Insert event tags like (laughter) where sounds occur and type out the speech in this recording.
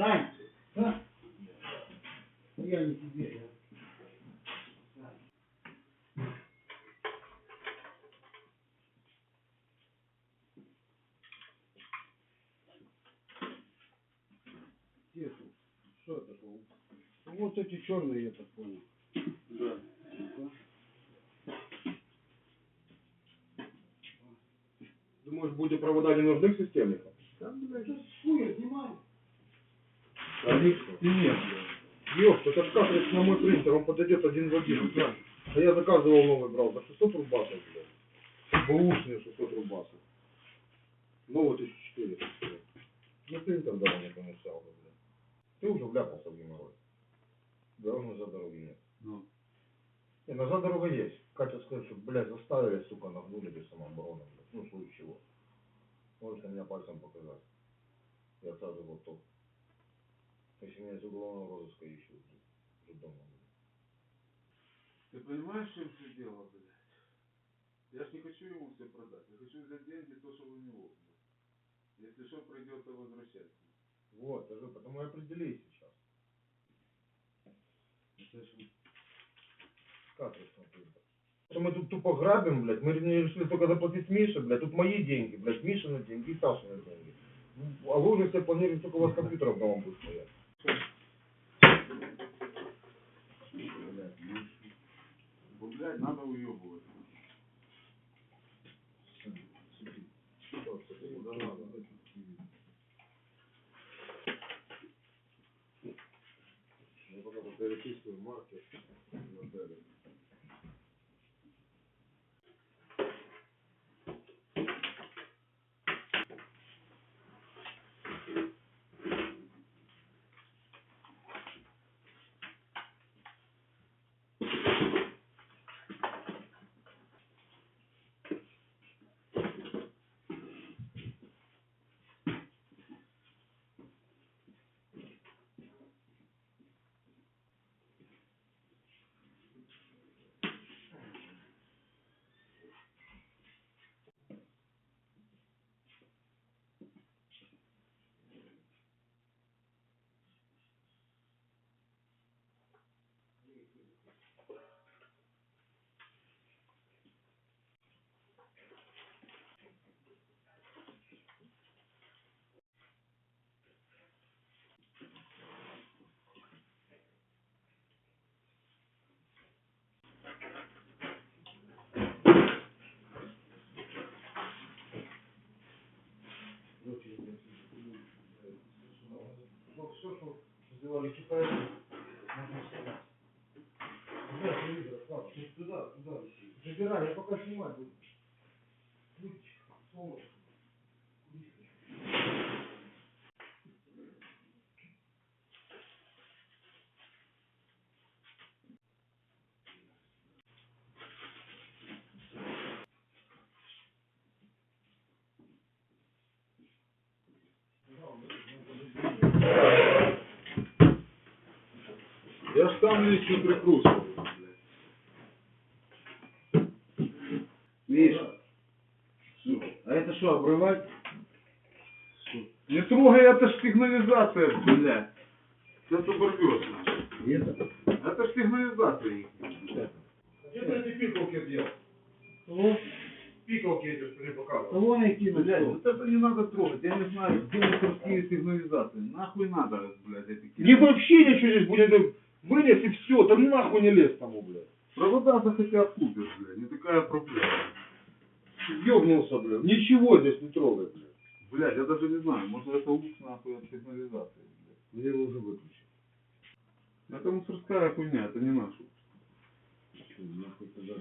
Сань! А? Я не тебе, я. Что это? было? Ну, Вот эти черные, я так понял. Да. Думаешь, будет провода не нужны в системе? Да, блядь, сейчас хуя снимай. Конечно. И нет. Ёпт, этот картридж на мой принтер, он подойдет один в один. Да. А я заказывал новый брал за 600 рубасов, блядь. Бэушные 600 рубасов. Новый 1400. Ну принтер давно не помешал, блядь. Ты уже вляпался в геморрой. Дорог назад дороги нет. Ну. Не, назад дорога есть. Катя сказала, что, блядь, заставили, сука, нагнули без самообороны, блядь. Ну, в случае чего. Можешь на меня пальцем показать. Я сразу готов. Если меня из уголовного розыска ищут, уже дома. Ты понимаешь, в чем все дело, блядь? Я ж не хочу ему все продать. Я хочу взять деньги, то, что у него, блядь. Если что, придется возвращать. Вот, даже потому и определись сейчас. Как это смотрите? Что мы тут тупо грабим, блядь, мы решили только заплатить Мише, блядь, тут мои деньги, блядь, Мишины деньги и Сашины деньги. А вы уже все планируете, только у вас (laughs) компьютеров дома будет стоять. Блядь, ну, ну, блядь, надо уебывать. Да надо. Я пока тут переписываю марки на деле. Ну, все, что сделали китайцы, можно снимать. Да, телевизор, Слава, ты туда, туда. Забирай, я пока снимать буду. Будь, солнышко. Я ж сам лично прикручиваю, блядь. Миш, а это что, обрывать? Не трогай, это ж сигнализация, блядь. Сейчас оборвешь. И это? Это ж сигнализация их. Где ты эти пикалки делал? Кого? Пикалки эти, что ты показывал. Найти на Блядь, вот это не надо трогать. Я не знаю, где мастерские сигнализации. Нахуй надо, блядь, эти Не вообще ничего здесь будет, вынес и все, там нахуй не лез тому, блядь. Провода захотят купишь, блядь. Не такая проблема. Ёбнулся, блядь. Ничего здесь не трогай, блядь. Блядь, я даже не знаю, может это лук нахуй от сигнализации, блядь. Мне его уже выключил. Это мусорская хуйня, это не наша. Нахуй тогда.